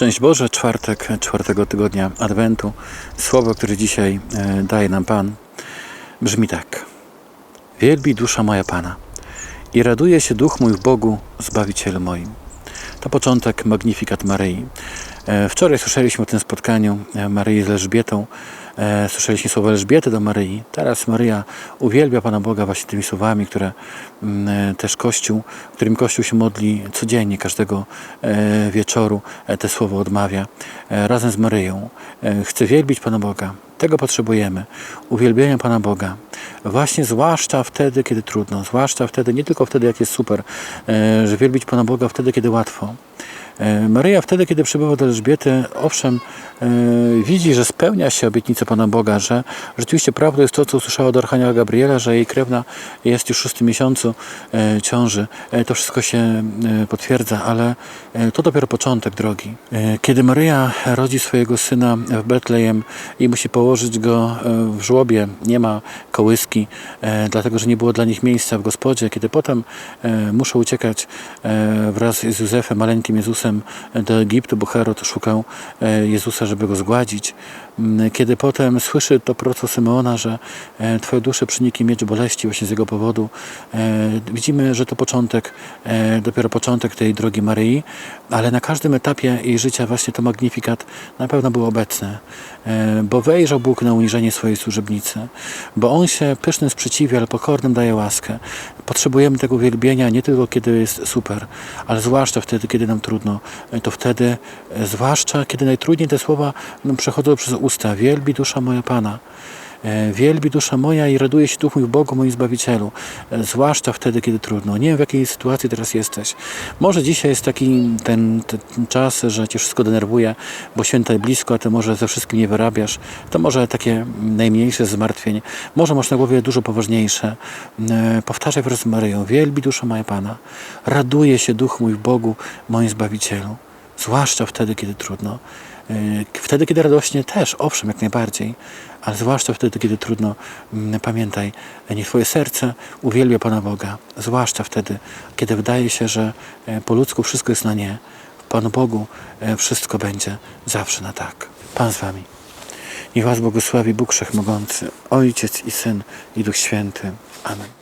Szczęść Boże, czwartek, czwartego tygodnia Adwentu. Słowo, które dzisiaj e, daje nam Pan, brzmi tak. Wielbi dusza moja Pana i raduje się duch mój w Bogu, Zbawicielu moim. To początek Magnifikat Maryi. E, Wczoraj słyszeliśmy o tym spotkaniu e, Maryi z Elżbietą. E, Słyszeliśmy słowa Elżbiety do Maryi. Teraz Maryja uwielbia Pana Boga właśnie tymi słowami, które mm, też Kościół, którym Kościół się modli codziennie, każdego wieczoru te słowo odmawia. Razem z Maryją chce wielbić Pana Boga. Tego potrzebujemy. Uwielbienia Pana Boga. Właśnie zwłaszcza wtedy, kiedy trudno. Zwłaszcza wtedy, nie tylko wtedy, jak jest super, że wielbić Pana Boga wtedy, kiedy łatwo. E, Maryja wtedy, kiedy przybywa do Elżbiety, owszem, e, widzi, że spełnia się obietnica Pana Boga, że rzeczywiście prawdą jest to, co usłyszała od Archanioła Gabriela, że jej krewna jest już w szóstym miesiącu e, ciąży. To wszystko się potwierdza, ale to dopiero początek drogi. Kiedy Maryja rodzi swojego syna w Betlejem i musi położyć go w żłobie, nie ma kołyski, dlatego że nie było dla nich miejsca w gospodzie. Kiedy potem muszą uciekać wraz z Józefem, maleńkim Jezusem, do Egiptu, bo Herod szukał e, Jezusa, żeby go zgładzić. Mm, Kiedy potem słyszy to proroctwo Symeona, że e, Twoje dusze przeniknie miecz boleści właśnie z jego powodu, e, widzimy, że to początek, dopiero początek tej drogi Maryi, ale na każdym etapie jej życia właśnie to magnifikat na pewno był obecny, bo wejrzał Bóg na uniżenie swojej służebnicy, bo On się pysznym sprzeciwia, ale pokornym daje łaskę. Potrzebujemy tego uwielbienia nie tylko kiedy jest super, ale zwłaszcza wtedy, kiedy nam trudno. To wtedy, e, zwłaszcza kiedy najtrudniej te słowa nam przechodzą przez usta. Wielbi dusza moja Pana. E, Wielbi dusza moja i raduje się duch mój w Bogu, moim Zbawicielu. E, Zwłaszcza wtedy, kiedy trudno. Nie wiem, w jakiej sytuacji teraz jesteś. Może dzisiaj jest taki ten, ten czas, że cię wszystko denerwuje, bo święta blisko, a ty może ze wszystkim nie wyrabiasz. To może takie najmniejsze zmartwień. Może masz na głowie dużo poważniejsze. E, Powtarzaj wraz z Maryją. Wielbi dusza moja Pana. Raduje się duch mój w Bogu, moim Zbawicielu. Zwłaszcza wtedy, kiedy trudno. E, Wtedy, kiedy radośnie też, owszem, jak najbardziej, ale zwłaszcza wtedy, kiedy trudno, mm, pamiętaj, niech Twoje serce uwielbia Pana Boga. Zwłaszcza wtedy, kiedy wydaje się, że e, po ludzku wszystko jest na nie. W Panu Bogu e, wszystko będzie zawsze na tak. Pan z Wami. Niech Was błogosławi Bóg Wszechmogący, Ojciec i Syn i Duch Święty. Amen.